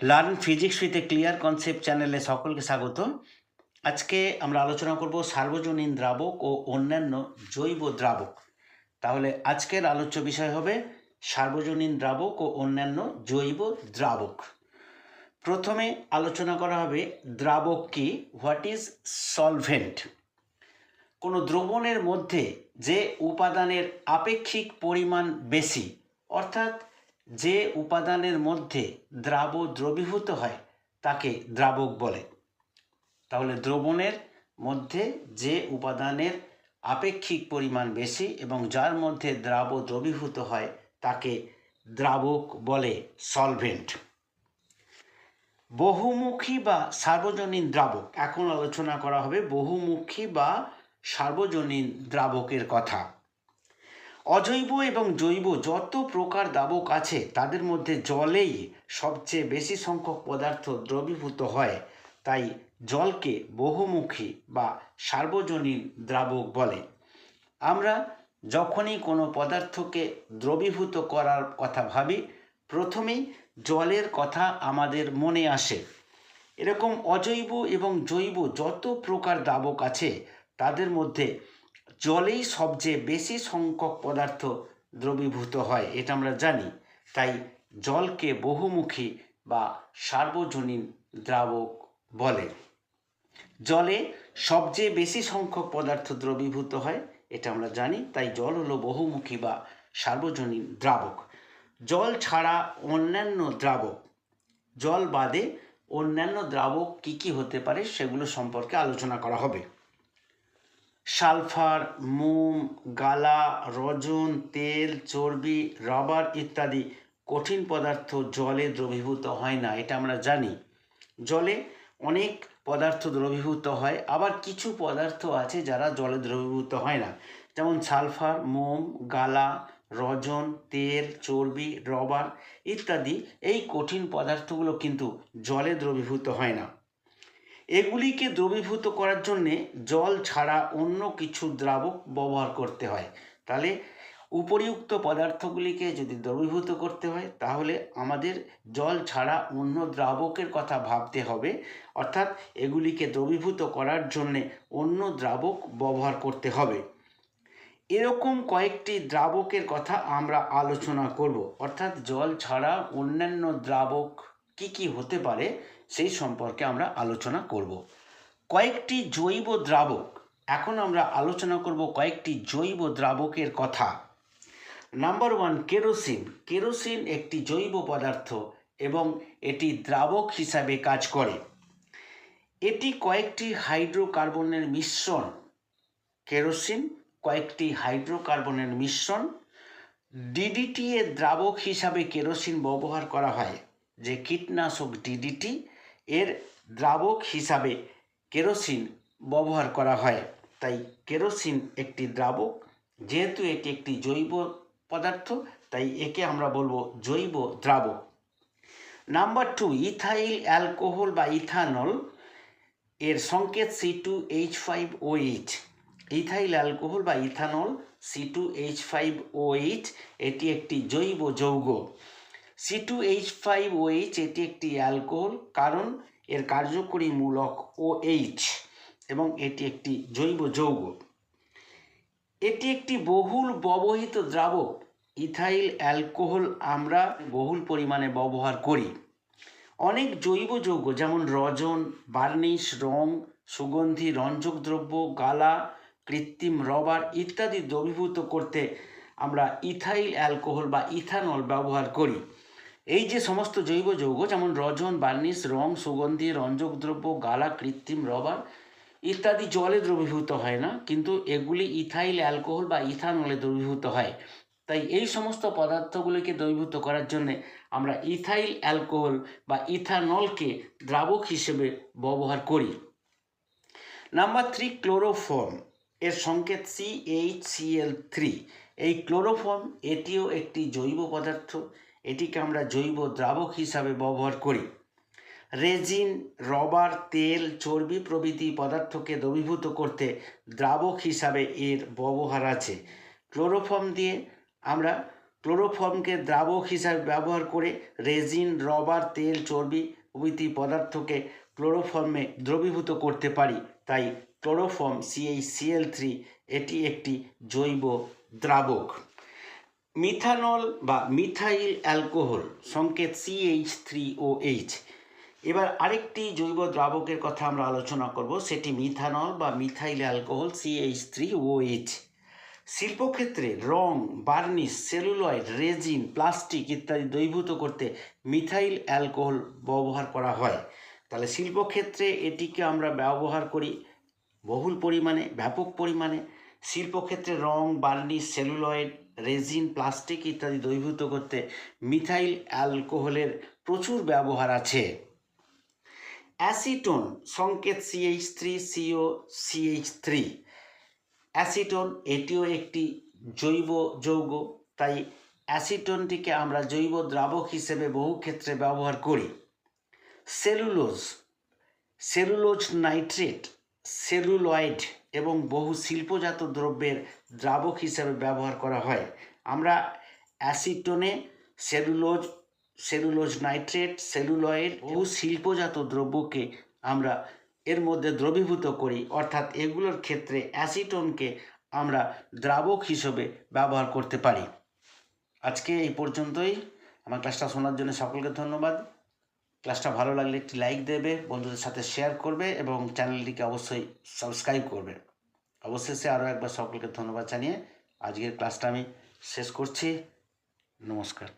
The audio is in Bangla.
Learn physics with a clear concept চ্যানেলে সকলকে স্বাগত আজকে আমরা আলোচনা করব সার্বজনীন দ্রাবক ও অন্যান্য জৈব দ্রাবক। তাহলে আজকের আলোচ্য বিষয় হবে সার্বজনীন দ্রাবক ও অন্যান্য জৈব দ্রাবক। প্রথমে আলোচনা করা হবে দ্রাবক কি হোয়াট ইজ সলভেন্ট কোনো দ্রবণের মধ্যে যে উপাদানের আপেক্ষিক পরিমাণ বেশি, অর্থাৎ যে উপাদানের মধ্যে দ্রাব দ্রবীভূত হয়, তাকে দ্রাবক বলে। তাহলে দ্রবণের মধ্যে যে উপাদানের আপেক্ষিক পরিমাণ বেশি এবং যার মধ্যে দ্রাব দ্রবীভূত হয়, তাকে দ্রাবক বলে সলভেন্ট। বহুমুখী বা সার্বজনীন দ্রাবক, এখন আলোচনা করা হবে বহুমুখী বা সার্বজনীন দ্রাবকের কথা। অজৈব এবং জৈব যত প্রকার দ্রাবক আছে, তাদের মধ্যে জলেই সবচেয়ে বেশি সংখ্যক পদার্থ দ্রবীভূত হয়। তাই জলকে বহুমুখী বা সার্বজনীন দ্রাবক বলে। আমরা যখনই কোনো পদার্থকে দ্রবীভূত করার কথা ভাবি, প্রথমেই জলের কথা আমাদের মনে আসে। এরকম অজৈব এবং জৈব যত প্রকার দ্রাবক আছে, তাদের মধ্যে জলেই সবচেয়ে বেশি সংখ্যক পদার্থ দ্রবীভূত হয়, এটা আমরা জানি। তাই জলকে বহুমুখী বা সার্বজনীন দ্রাবক বলে। জলে সবচেয়ে বেশি সংখ্যক পদার্থ দ্রবীভূত হয়, এটা আমরা জানি, তাই জল হলো বহুমুখী বা সার্বজনীন দ্রাবক। জল ছাড়া অন্যান্য দ্রাবক, জল বাদে অন্যান্য দ্রাবক কি কি হতে পারে সেগুলো সম্পর্কে আলোচনা করা হবে। সালফার, মোম, গালা, রজন, তেল, চর্বি, রাবার ইত্যাদি কঠিন পদার্থ জলে দ্রবীভূত হয় না, এটা আমরা জানি। জলে অনেক পদার্থ দ্রবীভূত হয়, আবার কিছু পদার্থ আছে যারা জলে দ্রবীভূত হয় না। যেমন সালফার, মোম, গালা, রজন, তেল, চর্বি, রবার ইত্যাদি এই কঠিন পদার্থগুলো কিন্তু জলে দ্রবীভূত হয় না। এগুলিকে দ্রবীভূত করার জন্যে জল ছাড়া অন্য কিছু দ্রাবক ব্যবহার করতে হয়। তাহলে উপরিউক্ত পদার্থগুলিকে যদি দ্রবীভূত করতে হয়, তাহলে আমাদের জল ছাড়া অন্য দ্রাবকের কথা ভাবতে হবে। অর্থাৎ এগুলিকে দ্রবীভূত করার জন্যে অন্য দ্রাবক ব্যবহার করতে হবে। এরকম কয়েকটি দ্রাবকের কথা আমরা আলোচনা করব। অর্থাৎ জল ছাড়া অন্যান্য দ্রাবক কি কি হতে পারে সেই সম্পর্কে আমরা আলোচনা করব। কয়েকটি জৈব দ্রাবক, এখন আমরা আলোচনা করব কয়েকটি জৈব দ্রাবকের কথা। Number one kerosene. কেরোসিন একটি জৈব পদার্থ এবং এটি দ্রাবক হিসাবে কাজ করে। এটি কয়েকটি হাইড্রোকার্বনের মিশ্রণ। কেরোসিন কয়েকটি হাইড্রোকার্বনের মিশ্রণ। ডিডিটি এর দ্রাবক হিসাবে কেরোসিন ব্যবহার করা হয়। যে কীটনাশক ডিডিটি এর দ্রাবক হিসাবে কেরোসিন ব্যবহার করা হয়। তাই কেরোসিন একটি দ্রাবক, যেহেতু এটি একটি জৈব পদার্থ, তাই একে আমরা বলব জৈব দ্রাবক। নাম্বার টু, ইথাইল অ্যালকোহল বা ইথানল এর সংকেত C two H five O H ethyl alcohol বা ethanol C two H five O H এটি একটি জৈব যৌগ। C two H five O H এটি একটি অ্যালকোহল, কারণ এর কার্যকরী মূলক ও এইচ এবং এটি একটি জৈব যৌগ। এটি একটি বহুল ব্যবহৃত দ্রাবক, ইথাইল অ্যালকোহল আমরা বহুল পরিমাণে ব্যবহার করি। অনেক জৈব যৌগ, যেমন রজন, বার্নিশ, রং, সুগন্ধি, রঞ্জক দ্রব্য, গালা, কৃত্রিম রবার ইত্যাদি দ্রবীভূত করতে আমরা ইথাইল অ্যালকোহল বা ইথানল ব্যবহার করি। এই যে সমস্ত জৈব যৌগ, যেমন রজন, বার্নিশ, রং, সুগন্ধি, রঞ্জক দ্রব্য, গালা, কৃত্রিম রবার ইত্যাদি জলে দ্রবীভূত হয় না, কিন্তু এগুলি ইথাইল, অ্যালকোহল বা ইথানলে দ্রবীভূত হয়। তাই এই সমস্ত পদার্থগুলিকে দ্রবীভূত করার জন্য আমরা ইথাইল, অ্যালকোহল বা ইথানলকে দ্রাবক হিসেবে ব্যবহার করি। Number three, chloroform. এর সংকেত C H C L three এই ক্লোরোফর্ম এটিও একটি জৈব পদার্থ। এটিকে আমরা জৈব দ্রাবক হিসাবে ব্যবহার করি। রেজিন, রবার, তেল, চর্বি প্রভৃতি পদার্থকে দ্রবীভূত করতে দ্রাবক হিসাবে এর ব্যবহার আছে। ক্লোরোফর্ম দিয়ে আমরা ক্লোরোফর্মকে দ্রাবক হিসাবে ব্যবহার করে রেজিন, রবার, তেল, চর্বি প্রভৃতি পদার্থকে ক্লোরোফর্মে দ্রবীভূত করতে পারি। তাই ক্লোরোফর্ম সিএইচসিএল থ্রি এটি একটি জৈব দ্রাবক। মিথানল বা মিথাইল অ্যালকোহল, সংকেত সিএইচ থ্রি ও এইচ এবার আরেকটি জৈব দ্রাবকের কথা আমরা আলোচনা করব, সেটি মিথানল বা methyl alcohol CH three O H শিল্পক্ষেত্রে রং, বার্নিশ, সেলুলয়েড, রেজিন, প্লাস্টিক ইত্যাদি দ্রবীভূত করতে মিথাইল অ্যালকোহল ব্যবহার করা হয়। তাহলে শিল্পক্ষেত্রে এটিকে আমরা ব্যবহার করি বহুল পরিমাণে, ব্যাপক পরিমাণে। শিল্পক্ষেত্রে রং, বার্নিশ, সেলুলয়েড রেজিন, প্লাস্টিক ইত্যাদি দ্রবীভূত করতে মিথাইল অ্যালকোহলের প্রচুর ব্যবহার আছে। অ্যাসিটোন, সংকেত CH three CO CH three acetone, এটিও একটি জৈব যৌগ, তাই অ্যাসিটোনটিকে আমরা জৈব দ্রাবক হিসেবে বহু ক্ষেত্রে ব্যবহার করি। সেলুলোজ সেলুলোজ নাইট্রেট সেলুলয়েড এবং বহু শিল্পজাত দ্রব্যের দ্রাবক হিসেবে ব্যবহার করা হয়। আমরা অ্যাসিটোনে সেলুলোজ সেলুলোজ নাইট্রেট, সেলুলয়েড বহু শিল্পজাত দ্রব্যকে আমরা এর মধ্যে দ্রবীভূত করি। অর্থাৎ এগুলোর ক্ষেত্রে অ্যাসিটোনকে আমরা দ্রাবক হিসেবে ব্যবহার করতে পারি। আজকে এই পর্যন্তই। আমার ক্লাসটা শোনার জন্য সকলকে ধন্যবাদ। ক্লাসটা ভালো লাগলে একটি লাইক দেবে, বন্ধুদের সাথে শেয়ার করবে এবং চ্যানেলটিকে অবশ্যই সাবস্ক্রাইব করবে। অবশেষে আরও একবার সকলকে ধন্যবাদ জানিয়ে আজকের ক্লাসটা আমি শেষ করছি। নমস্কার।